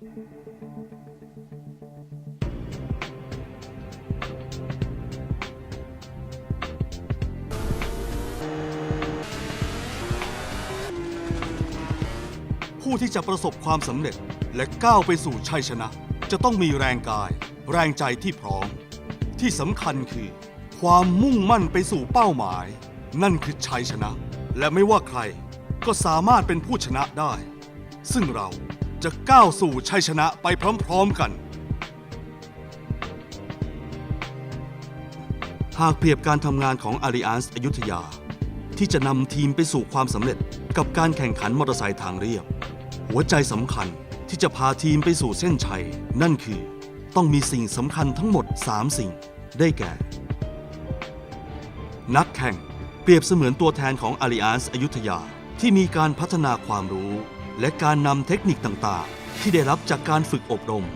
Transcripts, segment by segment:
ผู้ที่จะประสบความสำเร็จและก้าวไปสู่ชัยชนะ จะต้องมีแรงกาย แรงใจที่พร้อม ที่สำคัญคือ ความมุ่งมั่นไปสู่เป้าหมาย นั่นคือชัยชนะ และไม่ว่าใครก็สามารถเป็นผู้ชนะได้ ซึ่งเรา จะก้าวสู่ชัยชนะไปพร้อมๆกัน หากเปรียบการทำงานของ Allianz อยุธยา ที่จะนำทีมไปสู่ความสำเร็จกับการแข่งขันมอเตอร์ไซค์ทางเรียบ หัวใจสำคัญที่จะพาทีมไปสู่เส้นชัย นั่นคือ ต้องมีสิ่งสำคัญทั้งหมด 3 สิ่ง ได้แก่ นักแข่งเปรียบเสมือนตัวแทนของ Allianz อยุธยาที่มีการพัฒนาความรู้ และการนำเทคนิคต่างๆ ที่ได้รับจากการฝึกอบรม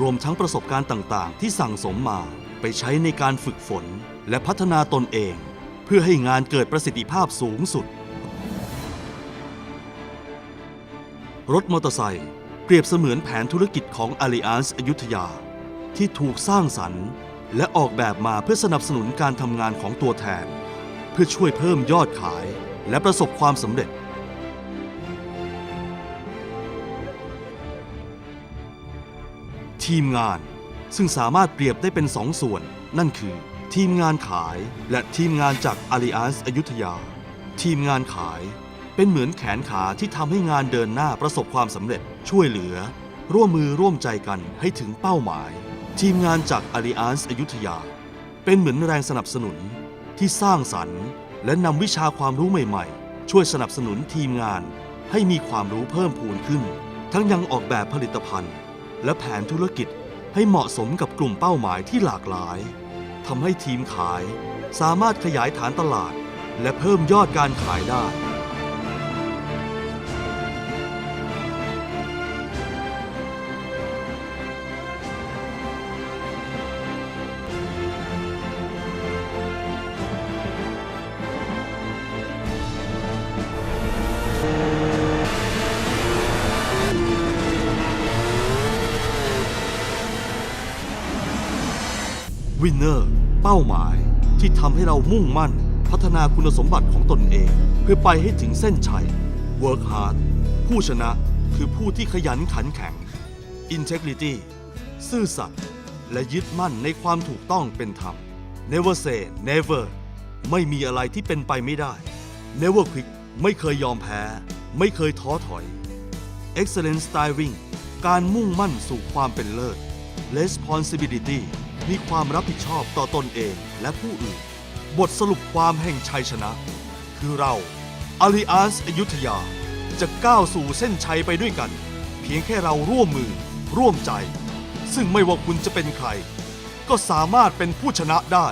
รวมทั้งประสบการณ์ต่างๆ ที่สั่งสมมาไปใช้ในการฝึกฝนและพัฒนาตนเอง เพื่อให้งานเกิดประสิทธิภาพสูงสุด รถมอเตอร์ไซค์เปรียบเสมือนแผนธุรกิจของ Allianz อยุธยา ที่ถูกสร้างสรรค์ และออกแบบมาเพื่อสนับสนุนการทำงานของตัวแทน เพื่อช่วยเพิ่มยอดขายและประสบความสำเร็จ ทีมงาน ซึ่งสามารถเปรียบได้เป็นสองส่วน นั่นคือ ทีมงานขายและทีมงานจาก Allianz อยุธยา ทีมงานขายเป็นเหมือนแขนขาที่ทำให้งานเดินหน้าประสบความสำเร็จช่วยเหลือ ร่วมมือร่วมใจกันให้ถึงเป้าหมาย ทีมงานจาก Allianz อยุธยา เป็นเหมือนแรงสนับสนุนที่สร้างสรรค์และนำวิชาความรู้ใหม่ๆ ช่วยสนับสนุนทีมงานให้มีความรู้เพิ่มพูนขึ้น ทั้งยังออกแบบผลิตภัณฑ์ และแผนธุรกิจให้เหมาะสมกับกลุ่มเป้าหมายที่หลากหลายทำให้ทีมขายสามารถขยายฐานตลาด และเพิ่มยอดการขายได้ วินเนอร์เป้าหมายที่ทำให้เรามุ่งมั่น พัฒนาคุณสมบัติของตนเอง เพื่อไปให้ถึงเส้นชัย Work hard ผู้ชนะคือผู้ที่ขยันขันแข็ง Integrity ซื่อสัตย์และยึดมั่นในความถูกต้องเป็นธรรม Never say never ไม่มีอะไรที่เป็นไปไม่ได้ Never quit ไม่เคยยอมแพ้ ไม่เคยท้อถอย Excellent Striving การมุ่งมั่นสู่ความเป็นเลิศ Responsibility มีความรับผิดชอบต่อตนเองและผู้อื่น บทสรุปความแห่งชัยชนะ คือเราอาริอัสอยุธยา จะก้าวสู่เส้นชัยไปด้วยกัน เพียงแค่เราร่วมมือ ร่วมใจ ซึ่งไม่ว่าคุณจะเป็นใคร ก็สามารถเป็นผู้ชนะได้